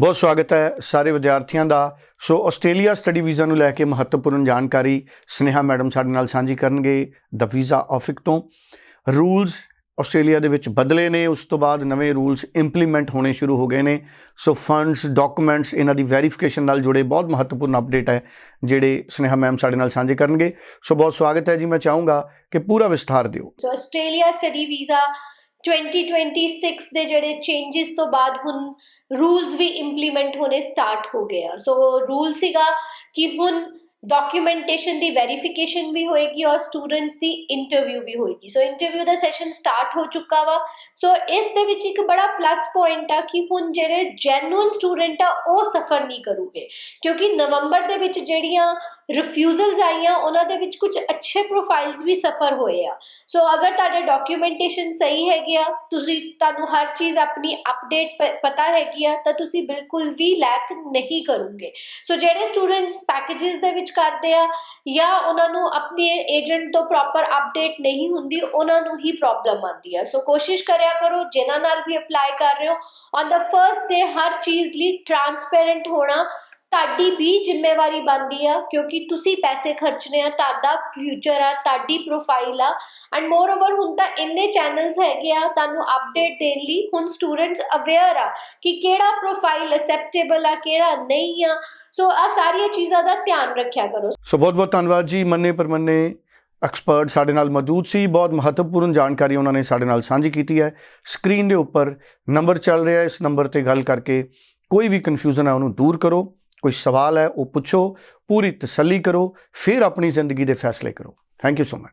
ਬਹੁਤ ਸਵਾਗਤ ਹੈ ਸਾਰੇ ਵਿਦਿਆਰਥੀਆਂ ਦਾ। ਸੋ ਆਸਟ੍ਰੇਲੀਆ ਸਟੱਡੀ ਵੀਜ਼ਾ ਨੂੰ ਲੈ ਕੇ ਮਹੱਤਵਪੂਰਨ ਜਾਣਕਾਰੀ ਸਨੇਹਾ ਮੈਡਮ ਸਾਡੇ ਨਾਲ ਸਾਂਝੀ ਕਰਨਗੇ ਦ ਵੀਜ਼ਾ ਆਫਿਕ ਤੋਂ। ਰੂਲਸ ਆਸਟ੍ਰੇਲੀਆ ਦੇ ਵਿੱਚ ਬਦਲੇ ਨੇ, ਉਸ ਤੋਂ ਬਾਅਦ ਨਵੇਂ ਰੂਲਸ ਇੰਪਲੀਮੈਂਟ ਹੋਣੇ ਸ਼ੁਰੂ ਹੋ ਗਏ ਨੇ। ਸੋ ਫੰਡਸ, ਡਾਕੂਮੈਂਟਸ ਇਹਨਾਂ ਦੀ ਵੈਰੀਫਿਕੇਸ਼ਨ ਨਾਲ ਜੁੜੇ ਬਹੁਤ ਮਹੱਤਵਪੂਰਨ ਅਪਡੇਟ ਹੈ, ਜਿਹੜੇ ਸਨੇਹਾ ਮੈਮ ਸਾਡੇ ਨਾਲ ਸਾਂਝੇ ਕਰਨਗੇ। ਸੋ ਬਹੁਤ ਸਵਾਗਤ ਹੈ ਜੀ। ਮੈਂ ਚਾਹੂੰਗਾ ਕਿ ਪੂਰਾ ਵਿਸਥਾਰ ਦਿਓ। ਸੋ ਆਸਟ੍ਰੇਲੀਆ ਸਟੱਡੀ ਵੀਜ਼ਾ 2026 ਦੇ ਜਿਹੜੇ ਚੇਂਜਸ ਤੋਂ ਬਾਅਦ ਹੁਣ ਰੂਲਸ ਵੀ ਇੰਪਲੀਮੈਂਟ ਹੋਣੇ ਸਟਾਰਟ ਹੋ ਗਏ ਆ। ਸੋ ਰੂਲ ਸੀਗਾ ਕਿ ਹੁਣ ਡਾਕੂਮੈਂਟੇਸ਼ਨ ਦੀ ਵੈਰੀਫਿਕੇਸ਼ਨ ਵੀ ਹੋਏਗੀ ਔਰ ਸਟੂਡੈਂਟਸ ਦੀ ਇੰਟਰਵਿਊ ਵੀ ਹੋਏਗੀ। ਸੋ ਇੰਟਰਵਿਊ ਦਾ ਸੈਸ਼ਨ ਸਟਾਰਟ ਹੋ ਚੁੱਕਾ ਵਾ। ਸੋ ਇਸ ਦੇ ਵਿੱਚ ਇੱਕ ਬੜਾ ਪਲੱਸ ਪੁਆਇੰਟ ਆ ਕਿ ਹੁਣ ਜਿਹੜੇ ਜੈਨੂਇਨ ਸਟੂਡੈਂਟ ਆ, ਉਹ ਸਫਰ ਨਹੀਂ ਕਰੂਗੇ। ਕਿਉਂਕਿ ਨਵੰਬਰ ਦੇ ਵਿੱਚ ਜਿਹੜੀਆਂ ਰਿਫਿਊਜ਼ਲਸ ਆਈਆਂ, ਉਹਨਾਂ ਦੇ ਵਿੱਚ ਕੁਝ ਅੱਛੇ ਪ੍ਰੋਫਾਈਲਸ ਵੀ ਸਫਰ ਹੋਏ ਆ। ਸੋ ਅਗਰ ਤੁਹਾਡੇ ਡਾਕੂਮੈਂਟੇਸ਼ਨ ਸਹੀ ਹੈਗੇ ਆ, ਤੁਸੀਂ, ਤੁਹਾਨੂੰ ਹਰ ਚੀਜ਼ ਆਪਣੀ ਅਪਡੇਟ ਪਤਾ ਹੈਗੀ ਆ, ਤਾਂ ਤੁਸੀਂ ਬਿਲਕੁਲ ਵੀ ਲੈਕ ਨਹੀਂ ਕਰੋਗੇ। ਸੋ ਜਿਹੜੇ ਸਟੂਡੈਂਟਸ ਪੈਕੇजेस ਦੇ ਵਿੱਚ ਕਰਦੇ ਆ, ਜਾਂ ਉਹਨਾਂ ਨੂੰ ਆਪਣੇ ਏਜੰਟ ਤੋਂ ਪ੍ਰੋਪਰ ਅਪਡੇਟ ਨਹੀਂ ਹੁੰਦੀ, ਉਹਨਾਂ ਨੂੰ ਹੀ ਪ੍ਰੋਬਲਮ ਆਉਂਦੀ ਆ। ਸੋ ਕੋਸ਼ਿਸ਼ ਕਰਿਆ ਕਰੋ, ਜਿਨ੍ਹਾਂ ਨਾਲ ਵੀ ਅਪਲਾਈ ਕਰ ਰਹੇ ਹੋ। ਔਨ ਦਾ ਫਰਸਟ ਡੇ ਹਰ ਚੀਜ਼ ਲਈ ਟਰਾਂਸਪੇਰੈਂਟ ਹੋਣਾ ਤੁਹਾਡੀ ਵੀ ਜ਼ਿੰਮੇਵਾਰੀ ਬਣਦੀ ਆ, ਕਿਉਂਕਿ ਤੁਸੀਂ ਪੈਸੇ ਖਰਚਨੇ ਆ, ਤੁਹਾਡਾ ਫਿਊਚਰ ਆ, ਤੁਹਾਡੀ ਪ੍ਰੋਫਾਈਲ ਆ। ਐਂਡ ਮੋਰ ਓਵਰ ਹੁਣ ਤਾਂ ਇੰਨੇ ਚੈਨਲਸ ਹੈਗੇ ਆ, ਤੁਹਾਨੂੰ ਅਪਡੇਟ ਦੇਣ ਲਈ ਹੁਣ ਸਟੂਡੈਂਟਸ ਅਵੇਅਰ ਆ ਕਿ ਕਿਹੜਾ ਪ੍ਰੋਫਾਈਲ ਅਸੈਪਟੇਬਲ ਆ, ਕਿਹੜਾ ਨਹੀਂ ਆ। ਸੋ ਆ ਸਾਰੀਆਂ ਚੀਜ਼ਾਂ ਦਾ ਧਿਆਨ ਰੱਖਿਆ ਕਰੋ। ਸੋ ਬਹੁਤ ਬਹੁਤ ਧੰਨਵਾਦ ਜੀ, ਮੰਨੇ ਪਰਮੰਨੇ। ਐਕਸਪਰਟ ਸਾਡੇ ਨਾਲ ਮੌਜੂਦ ਸੀ, ਬਹੁਤ ਮਹੱਤਵਪੂਰਨ ਜਾਣਕਾਰੀ ਉਹਨਾਂ ਨੇ ਸਾਡੇ ਨਾਲ ਸਾਂਝੀ ਕੀਤੀ ਹੈ। ਸਕਰੀਨ ਦੇ ਉੱਪਰ ਨੰਬਰ ਚੱਲ ਰਿਹਾ ਹੈ ਇਸ ਨੰਬਰ ਤੇ ਗੱਲ ਕਰਕੇ ਕੋਈ ਵੀ ਕਨਫਿਊਜ਼ਨ ਹੈ ਉਹਨੂੰ ਦੂਰ ਕਰੋ। ਕੋਈ ਸਵਾਲ ਹੈ, ਉਹ ਪੁੱਛੋ, ਪੂਰੀ ਤਸੱਲੀ ਕਰੋ, ਫਿਰ ਆਪਣੀ ਜ਼ਿੰਦਗੀ ਦੇ ਫੈਸਲੇ ਕਰੋ। Thank you so much